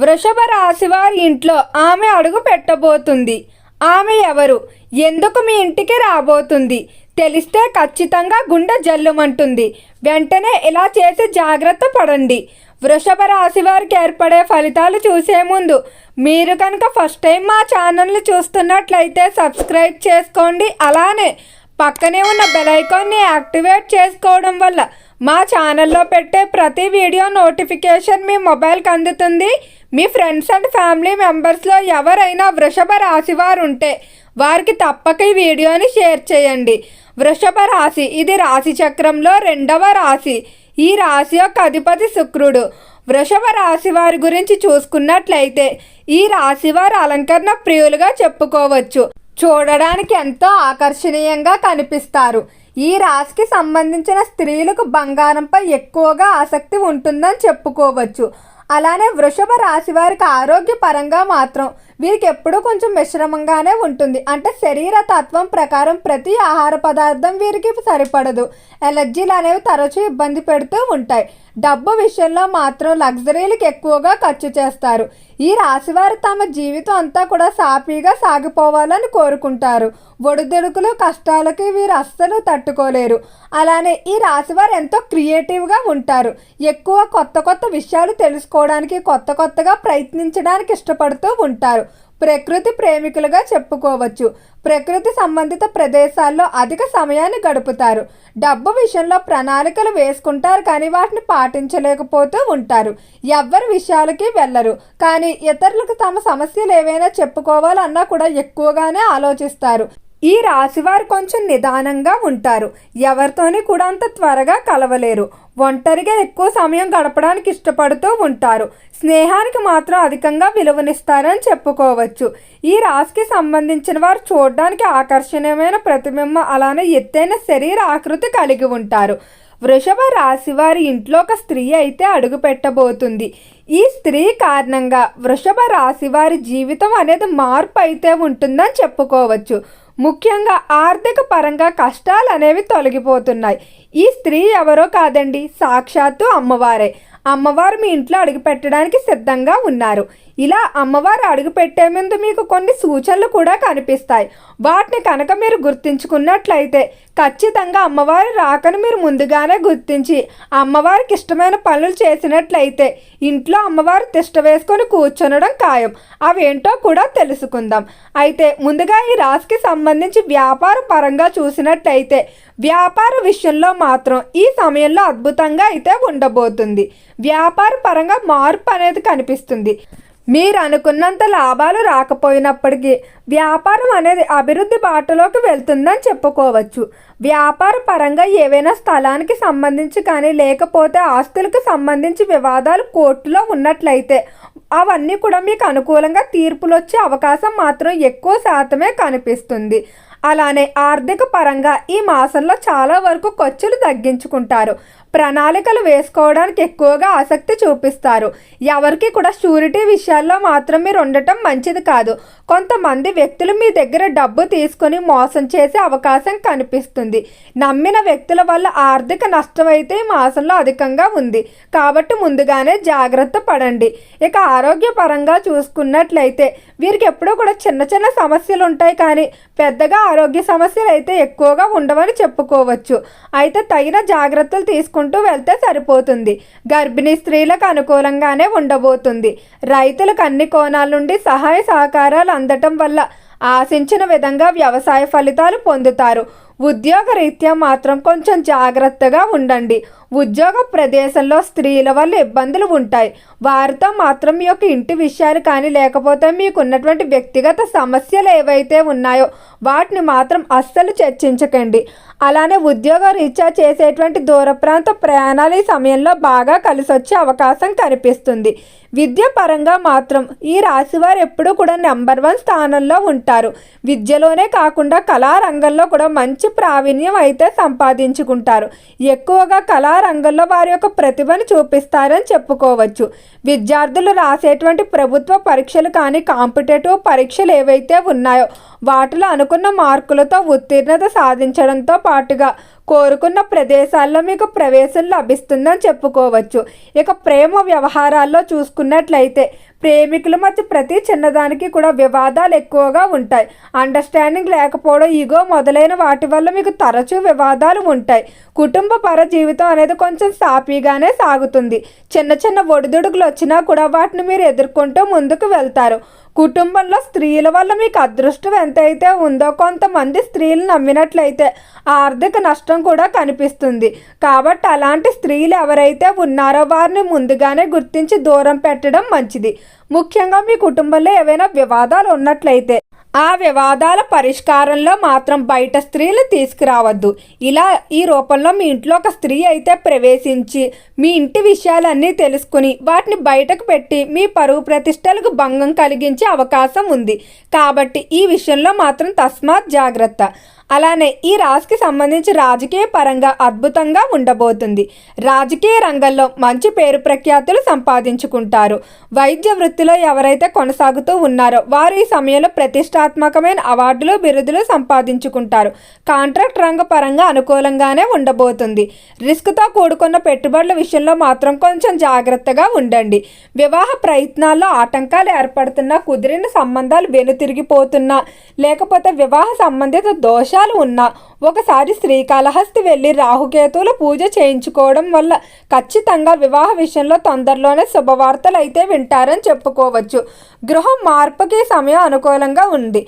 వృషభ రాశి వారి ఇంట్లో ఆమె అడుగు పెట్టబోతుంది. ఆమె ఎవరు? ఎందుకు మీ ఇంటికి రాబోతుంది? తెలిస్తే ఖచ్చితంగా గుండె జల్లుమంటుంది. వెంటనే ఇలా చేసి జాగ్రత్త పడండి. వృషభ రాశి వారికి ఏర్పడే ఫలితాలు చూసే ముందు మీరు కనుక ఫస్ట్ టైం మా ఛానల్ని చూస్తున్నట్లయితే సబ్స్క్రైబ్ చేసుకోండి. అలానే పక్కనే ఉన్న బెల్ ఐకాన్ని యాక్టివేట్ చేసుకోవడం వల్ల మా ఛానల్లో పెట్టే ప్రతి వీడియో నోటిఫికేషన్ మీ మొబైల్కి అందుతుంది. మీ ఫ్రెండ్స్ అండ్ ఫ్యామిలీ మెంబర్స్లో ఎవరైనా వృషభ రాశి వారు ఉంటే వారికి తప్పక ఈ వీడియోని షేర్ చేయండి. వృషభ రాశి ఇది రాశి చక్రంలో రెండవ రాశి. ఈ రాశి యొక్క అధిపతి శుక్రుడు. వృషభ రాశి వారి గురించి చూసుకున్నట్లయితే ఈ రాశి వారు అలంకరణ ప్రియులుగా చెప్పుకోవచ్చు. చూడడానికి ఎంతో ఆకర్షణీయంగా కనిపిస్తారు. ఈ రాశికి సంబంధించిన స్త్రీలకు బంగారంపై ఎక్కువగా ఆసక్తి ఉంటుందని చెప్పుకోవచ్చు. అలానే వృషభ రాశి వారికి ఆరోగ్యపరంగా మాత్రం వీరికి ఎప్పుడూ కొంచెం మిశ్రమంగానే ఉంటుంది. అంటే శరీర తత్వం ప్రకారం ప్రతి ఆహార పదార్థం వీరికి సరిపడదు. ఎలర్జీలు అనేవి తరచూ ఇబ్బంది పెడుతూ ఉంటాయి. డబ్బు విషయంలో మాత్రం లగ్జరీలకు ఎక్కువగా ఖర్చు చేస్తారు. ఈ రాశివారు తమ జీవితం అంతా కూడా సాఫీగా సాగిపోవాలని కోరుకుంటారు. ఒడిదుడుకులు కష్టాలకి వీరు అస్సలు తట్టుకోలేరు. అలానే ఈ రాశివారు ఎంతో క్రియేటివ్గా ఉంటారు. ఎక్కువ కొత్త కొత్త విషయాలు తెలుసుకోవడానికి కొత్త కొత్తగా ప్రయత్నించడానికి ఇష్టపడుతూ ఉంటారు. ప్రకృతి ప్రేమికులుగా చెప్పుకోవచ్చు. ప్రకృతి సంబంధిత ప్రదేశాల్లో అధిక సమయాన్ని గడుపుతారు. డబ్బు విషయంలో ప్రణాళికలు వేసుకుంటారు కానీ వాటిని పాటించలేకపోతూ ఉంటారు. ఎవ్వరి విషయాలకి వెళ్ళరు. కానీ ఇతరులకు తమ సమస్యలు ఏవైనా చెప్పుకోవాలన్నా కూడా ఎక్కువగానే ఆలోచిస్తారు. ఈ రాశివారు కొంచెం నిదానంగా ఉంటారు. ఎవరితోని కూడా అంత త్వరగా కలవలేరు. ఒంటరిగా ఎక్కువ సమయం గడపడానికి ఇష్టపడుతూ ఉంటారు. స్నేహానికి మాత్రం అధికంగా విలువనిస్తారని చెప్పుకోవచ్చు. ఈ రాశికి సంబంధించిన వారు చూడడానికి ఆకర్షణీయమైన ప్రతిబింబం అలానే ఎత్తైన శరీర ఆకృతి కలిగి ఉంటారు. వృషభ రాశి వారి ఇంట్లో ఒక స్త్రీ అయితే అడుగు పెట్టబోతుంది. ఈ స్త్రీ కారణంగా వృషభ రాశి వారి జీవితం అనేది మార్పు అయితే ఉంటుందని చెప్పుకోవచ్చు. ముఖ్యంగా ఆర్థిక పరంగా కష్టాలు అనేవి తొలగిపోతున్నాయి. ఈ స్త్రీ ఎవరో కాదండి సాక్షాత్తు అమ్మవారే. అమ్మవారు మీ ఇంట్లో అడుగు పెట్టడానికి సిద్ధంగా ఉన్నారు. ఇలా అమ్మవారు అడుగుపెట్టే ముందు మీకు కొన్ని సూచనలు కూడా కనిపిస్తాయి. వాటిని కనుక మీరు గుర్తించుకున్నట్లయితే ఖచ్చితంగా అమ్మవారి రాకను మీరు ముందుగానే గుర్తించి అమ్మవారికి ఇష్టమైన పనులు చేసినట్లయితే ఇంట్లో అమ్మవారు తిష్ట వేసుకొని కూర్చొనడం ఖాయం. అవేంటో కూడా తెలుసుకుందాం. అయితే ముందుగా ఈ రాశికి సంబంధించి వ్యాపార పరంగా చూసినట్లయితే వ్యాపార విషయంలో మాత్రం ఈ సమయంలో అద్భుతంగా అయితే ఉండబోతుంది. వ్యాపార పరంగా మార్పు అనేది కనిపిస్తుంది. మీరు అనుకున్నంత లాభాలు రాకపోయినప్పటికీ వ్యాపారం అనేది అభివృద్ధి బాటలోకి వెళ్తుందని చెప్పుకోవచ్చు. వ్యాపార పరంగా ఏవైనా స్థలానికి సంబంధించి కానీ లేకపోతే ఆస్తులకు సంబంధించి వివాదాలు కోర్టులో ఉన్నట్లయితే అవన్నీ కూడా మీకు అనుకూలంగా తీర్పులు వచ్చే అవకాశం మాత్రం ఎక్కువ శాతమే కనిపిస్తుంది. అలానే ఆర్థిక పరంగా ఈ మాసంలో చాలా వరకు ఖర్చులు తగ్గించుకుంటారు. ప్రణాళికలు వేసుకోవడానికి ఎక్కువగా ఆసక్తి చూపిస్తారు. ఎవరికి కూడా షూరిటీ విషయాల్లో మాత్రం మీరు ఉండటం మంచిది కాదు. కొంతమంది వ్యక్తులు మీ దగ్గర డబ్బు తీసుకొని మోసం చేసే అవకాశం కనిపిస్తుంది. నమ్మిన వ్యక్తుల వల్ల ఆర్థిక నష్టం అయితే ఈ మాసంలో అధికంగా ఉంది. కాబట్టి ముందుగానే జాగ్రత్త పడండి. ఇక ఆరోగ్యపరంగా చూసుకున్నట్లయితే వీరికి ఎప్పుడూ కూడా చిన్న చిన్న సమస్యలు ఉంటాయి కానీ పెద్దగా ఆరోగ్య సమస్యలు అయితే ఎక్కువగా ఉండవని చెప్పుకోవచ్చు. అయితే తగిన జాగ్రత్తలు తీసుకుంటూ వెళ్తే సరిపోతుంది. గర్భిణీ స్త్రీలకు అనుకూలంగానే ఉండబోతుంది. రైతులకు అన్ని కోణాల నుండి సహాయ సహకారాలు అందటం వల్ల ఆశించిన విధంగా వ్యవసాయ ఫలితాలు పొందుతారు. ఉద్యోగ రీత్యా మాత్రం కొంచెం జాగ్రత్తగా ఉండండి. ఉద్యోగ ప్రదేశంలో స్త్రీల వల్ల ఇబ్బందులు ఉంటాయి. వారితో మాత్రం మీ యొక్క ఇంటి విషయాలు కానీ లేకపోతే మీకున్నటువంటి వ్యక్తిగత సమస్యలు ఏవైతే ఉన్నాయో వాటిని మాత్రం అస్సలు చర్చించకండి. అలానే ఉద్యోగ రీత్యా చేసేటువంటి దూర ప్రాంత ప్రయాణాలు ఈ సమయంలో బాగా కలిసి వచ్చే అవకాశం కనిపిస్తుంది. విద్య పరంగా మాత్రం ఈ రాశివారు ఎప్పుడూ కూడా నెంబర్ వన్ స్థానంలో ఉంటారు. విద్యలోనే కాకుండా కళారంగంలో కూడా మంచి ప్రావీణ్యం అయితే సంపాదించుకుంటారు. ఎక్కువగా కళారంగంలో వారి యొక్క ప్రతిభను చూపిస్తారని చెప్పుకోవచ్చు. విద్యార్థులు రాసేటువంటి ప్రభుత్వ పరీక్షలు కానీ కాంపిటేటివ్ పరీక్షలు ఏవైతే ఉన్నాయో వాటిలో అనుకున్న మార్కులతో ఉత్తీర్ణత సాధించడంతో పాటుగా కోరుకున్న ప్రదేశాల్లో మీకు ప్రవేశం లభిస్తుందని చెప్పుకోవచ్చు. ఇక ప్రేమ వ్యవహారాల్లో చూసుకున్నట్లయితే ప్రేమికుల మధ్య ప్రతి చిన్నదానికి కూడా వివాదాలు ఎక్కువగా ఉంటాయి. అండర్స్టాండింగ్ లేకపోవడం ఈగో మొదలైన వాటి వల్ల మీకు తరచూ వివాదాలు ఉంటాయి. కుటుంబ పర జీవితం అనేది కొంచెం సాఫీగానే సాగుతుంది. చిన్న చిన్న ఒడిదుడుకులు వచ్చినా కూడా వాటిని మీరు ఎదుర్కొంటూ ముందుకు వెళ్తారు. కుటుంబంలో స్త్రీల వల్ల మీకు అదృష్టం ఎంతైతే ఉందో కొంతమంది స్త్రీలు నమ్మినట్లయితే ఆర్థిక నష్టం కూడా కనిపిస్తుంది. కాబట్టి అలాంటి స్త్రీలు ఎవరైతే ఉన్నారో వారిని ముందుగానే గుర్తించి దూరం పెట్టడం మంచిది. ముఖ్యంగా మీ కుటుంబంలో ఏవైనా వివాదాలు ఉన్నట్లయితే ఆ వివాదాల పరిష్కారంలో మాత్రం బయట స్త్రీలు తీసుకురావద్దు. ఇలా ఈ రూపంలో మీ ఇంట్లో ఒక స్త్రీ అయితే ప్రవేశించి మీ ఇంటి విషయాలన్నీ తెలుసుకుని వాటిని బయటకు పెట్టి మీ పరువు ప్రతిష్టలకు భంగం కలిగించే అవకాశం ఉంది. కాబట్టి ఈ విషయంలో మాత్రం తస్మాత్ జాగ్రత్త. అలానే ఈ రాశికి సంబంధించి రాజకీయ పరంగా అద్భుతంగా ఉండబోతుంది. రాజకీయ రంగంలో మంచి పేరు ప్రఖ్యాతులు సంపాదించుకుంటారు. వైద్య వృత్తిలో ఎవరైతే కొనసాగుతూ ఉన్నారో వారు ఈ సమయంలో ప్రతిష్టాత్మకమైన అవార్డులు బిరుదులు సంపాదించుకుంటారు. కాంట్రాక్ట్ రంగ పరంగా అనుకూలంగానే ఉండబోతుంది. రిస్క్తో కూడుకున్న పెట్టుబడుల విషయంలో మాత్రం కొంచెం జాగ్రత్తగా ఉండండి. వివాహ ప్రయత్నాల్లో ఆటంకాలు ఏర్పడుతున్నా కుదిరిన సంబంధాలు వెనుతిరిగిపోతున్నా లేకపోతే వివాహ సంబంధిత దోష దోషాలు ఉన్నా ఒకసారి శ్రీకాళహస్తి వెళ్ళి రాహుకేతువుల పూజ చేయించుకోవడం వల్ల ఖచ్చితంగా వివాహ విషయంలో తొందరలోనే శుభవార్తలు అయితే వింటారని చెప్పుకోవచ్చు. గృహం మార్పుకి సమయం అనుకూలంగా ఉంది.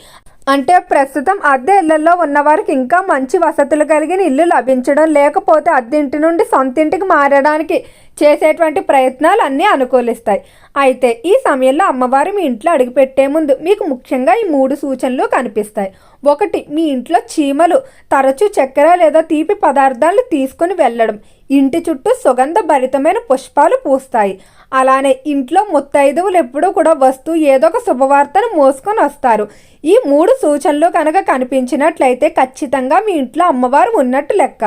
అంటే ప్రస్తుతం అద్దె ఇళ్ళలో ఉన్నవారికి ఇంకా మంచి వసతులు కలిగిన ఇల్లు లభించడం లేకపోతే అద్దెంటి నుండి సొంత ఇంటికి మారడానికి చేసేటువంటి ప్రయత్నాలు అన్నీ అనుకూలిస్తాయి. అయితే ఈ సమయంలో అమ్మవారు మీ ఇంట్లో అడుగుపెట్టే ముందు మీకు ముఖ్యంగా ఈ మూడు సూచనలు కనిపిస్తాయి. ఒకటి మీ ఇంట్లో చీమలు తరచూ చక్కెర లేదా తీపి పదార్థాలు తీసుకుని వెళ్ళడం. ఇంటి చుట్టూ సుగంధ భరితమైన పుష్పాలు పూస్తాయి. అలానే ఇంట్లో ముత్తైదువులు ఎప్పుడూ కూడా వస్తూ ఏదో ఒక శుభవార్తను మోసుకొని వస్తారు. ఈ మూడు సూచనలు కనుక కనిపించినట్లయితే ఖచ్చితంగా మీ ఇంట్లో అమ్మవారు ఉన్నట్టు లెక్క.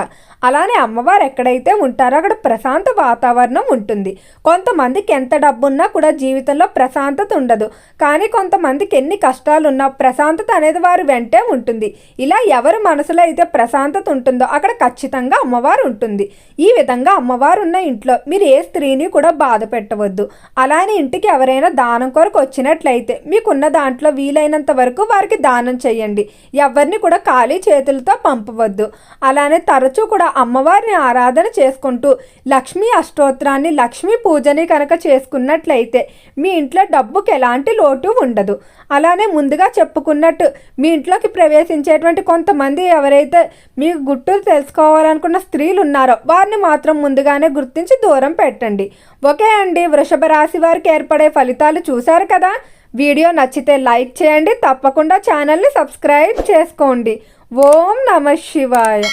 అలానే అమ్మవారు ఎక్కడైతే ఉంటారో అక్కడ ప్రశాంత వాతావరణం ఉంటుంది. కొంతమందికి ఎంత డబ్బున్నా కూడా జీవితంలో ప్రశాంతత ఉండదు. కానీ కొంతమందికి ఎన్ని కష్టాలున్నా ప్రశాంతత అనేది వారు వెంటే ఉంటుంది. ఇలా ఎవరి మనసులో అయితే ప్రశాంతత ఉంటుందో అక్కడ ఖచ్చితంగా అమ్మవారు ఉంటుంది. ఈ విధంగా అమ్మవారు ఉన్న ఇంట్లో మీరు ఏ స్త్రీని కూడా బాధ పెట్టవద్దు. అలానే ఇంటికి ఎవరైనా దానం కొరకు వచ్చినట్లయితే మీకున్న దాంట్లో వీలైనంత వరకు వారికి దానం చేయండి. ఎవరిని కూడా ఖాళీ చేతులతో పంపవద్దు. అలానే తరచూ కూడా అమ్మవారిని ఆరాధన చేసుకుంటూ లక్ష్మీ అష్టోత్తరాన్ని లక్ష్మీ పూజని కనుక చేసుకున్నట్లయితే మీ ఇంట్లో డబ్బుకి ఎలాంటి లోటు ఉండదు. అలానే ముందుగా చెప్పుకున్నట్టు మీ ఇంట్లోకి ప్రవేశించేటువంటి కొంతమంది ఎవరైతే మీకు గుట్టులు తెలుసుకోవాలనుకున్న స్త్రీలు ఉన్నారో వారిని మాత్రం ముందుగానే గుర్తించి దూరం పెట్టండి. ఓకే అండి వృషభ రాశి వారికి ఏర్పడే ఫలితాలు చూశారు కదా? వీడియో నచ్చితే లైక్ చేయండి తప్పకుండా ఛానల్ని సబ్స్క్రైబ్ చేసుకోండి. ఓం నమ శివాయ.